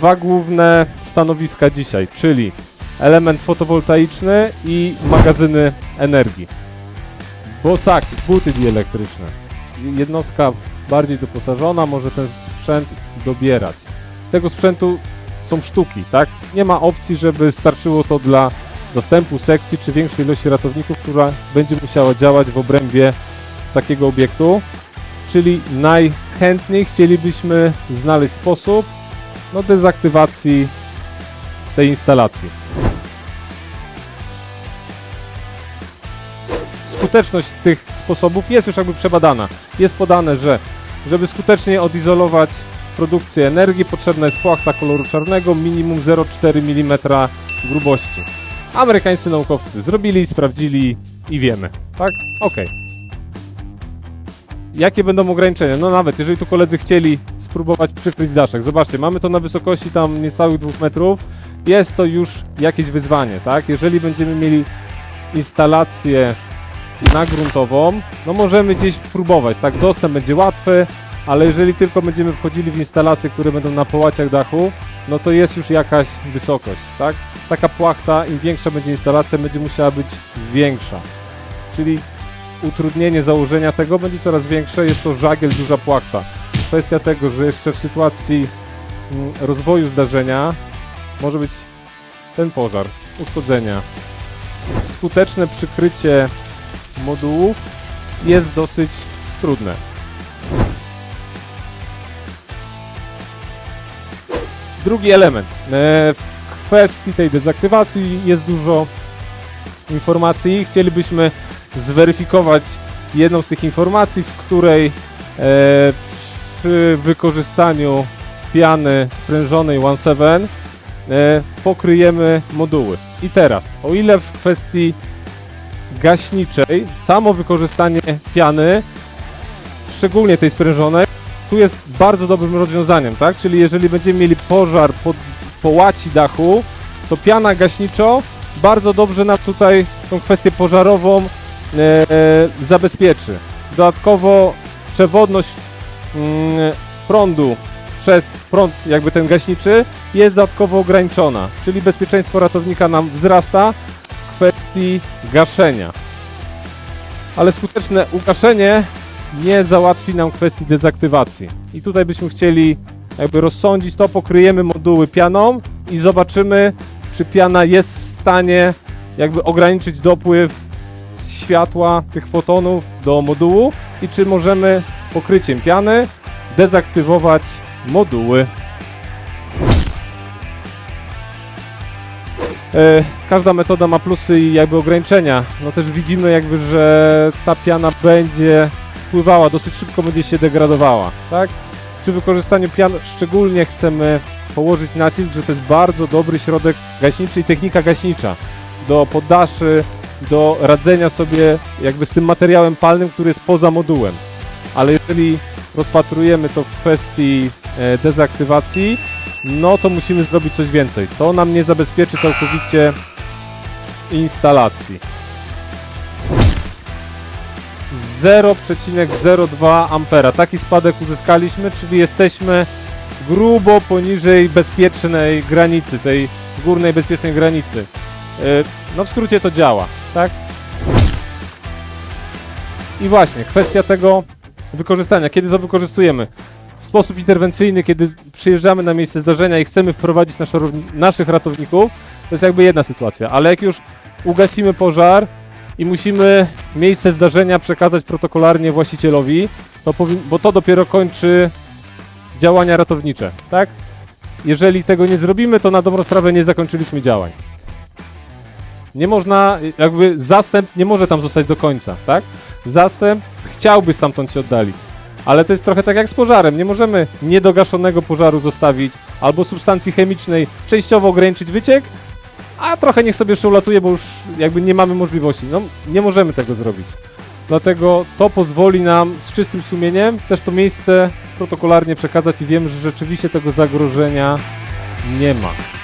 dwa główne stanowiska dzisiaj, czyli element fotowoltaiczny i magazyny energii. Bosaki, buty dieelektryczne. Jednostka bardziej doposażona może ten sprzęt dobierać. Tego sprzętu są sztuki, tak? Nie ma opcji, żeby starczyło to dla zastępu sekcji czy większej ilości ratowników, która będzie musiała działać w obrębie takiego obiektu. Czyli najchętniej chcielibyśmy znaleźć sposób no, dezaktywacji tej instalacji. Skuteczność tych sposobów jest już jakby przebadana. Jest podane, że żeby skutecznie odizolować produkcję energii potrzebna jest płachta koloru czarnego minimum 0,4 mm grubości. Amerykańscy naukowcy zrobili, sprawdzili i wiemy. Tak? Okej. Jakie będą ograniczenia? No nawet jeżeli tu koledzy chcieli spróbować przykryć daszek. Zobaczcie, mamy to na wysokości tam niecałych 2 metrów. Jest to już jakieś wyzwanie, tak? Jeżeli będziemy mieli instalację nagruntową, no możemy gdzieś próbować, tak? Dostęp będzie łatwy, ale jeżeli tylko będziemy wchodzili w instalacje, które będą na połaciach dachu, no to jest już jakaś wysokość, tak? Taka płachta, im większa będzie instalacja, będzie musiała być większa. Czyli utrudnienie założenia tego będzie coraz większe, jest to żagiel, duża płachta. Kwestia tego, że jeszcze w sytuacji mm, rozwoju zdarzenia może być ten pożar, uszkodzenia. Skuteczne przykrycie modułów jest dosyć trudne. Drugi element. E, W kwestii tej dezaktywacji jest dużo informacji. Chcielibyśmy zweryfikować jedną z tych informacji, w której e, przy wykorzystaniu piany sprężonej 1.7 e, pokryjemy moduły. I teraz, o ile w kwestii gaśniczej samo wykorzystanie piany, szczególnie tej sprężonej, tu jest bardzo dobrym rozwiązaniem, tak? Czyli jeżeli będziemy mieli pożar po, po łaci dachu, to piana gaśniczo bardzo dobrze nam tutaj tą kwestię pożarową e, zabezpieczy. Dodatkowo przewodność prądu przez prąd jakby ten gaśniczy jest dodatkowo ograniczona, czyli bezpieczeństwo ratownika nam wzrasta w kwestii gaszenia. Ale skuteczne ugaszenie nie załatwi nam kwestii dezaktywacji. I tutaj byśmy chcieli jakby rozsądzić to, pokryjemy moduły pianą i zobaczymy, czy piana jest w stanie jakby ograniczyć dopływ światła tych fotonów do modułu i czy możemy pokryciem piany dezaktywować moduły. E, Każda metoda ma plusy i jakby ograniczenia. No też widzimy jakby, że ta piana będzie spływała, dosyć szybko będzie się degradowała, tak? Przy wykorzystaniu pian szczególnie chcemy położyć nacisk, że to jest bardzo dobry środek gaśniczy i technika gaśnicza do poddaszy, do radzenia sobie jakby z tym materiałem palnym, który jest poza modułem. Ale jeżeli rozpatrujemy to w kwestii e, dezaktywacji, no to musimy zrobić coś więcej. To nam nie zabezpieczy całkowicie instalacji. 0,02 ampera. Taki spadek uzyskaliśmy, czyli jesteśmy grubo poniżej bezpiecznej granicy, tej górnej bezpiecznej granicy. E, No w skrócie to działa, tak? I właśnie, kwestia tego wykorzystania. Kiedy to wykorzystujemy? W sposób interwencyjny, kiedy przyjeżdżamy na miejsce zdarzenia i chcemy wprowadzić naszych ratowników, to jest jakby jedna sytuacja. Ale jak już ugasimy pożar i musimy miejsce zdarzenia przekazać protokolarnie właścicielowi, to bo to dopiero kończy działania ratownicze, tak? Jeżeli tego nie zrobimy, to na dobrą sprawę nie zakończyliśmy działań. Nie można, jakby zastęp nie może tam zostać do końca, tak? Zastęp chciałby stamtąd się oddalić. Ale to jest trochę tak jak z pożarem. Nie możemy niedogaszonego pożaru zostawić albo substancji chemicznej częściowo ograniczyć wyciek, a trochę niech sobie jeszcze bo już jakby nie mamy możliwości. No, nie możemy tego zrobić. Dlatego to pozwoli nam z czystym sumieniem też to miejsce protokolarnie przekazać i wiem, że rzeczywiście tego zagrożenia nie ma.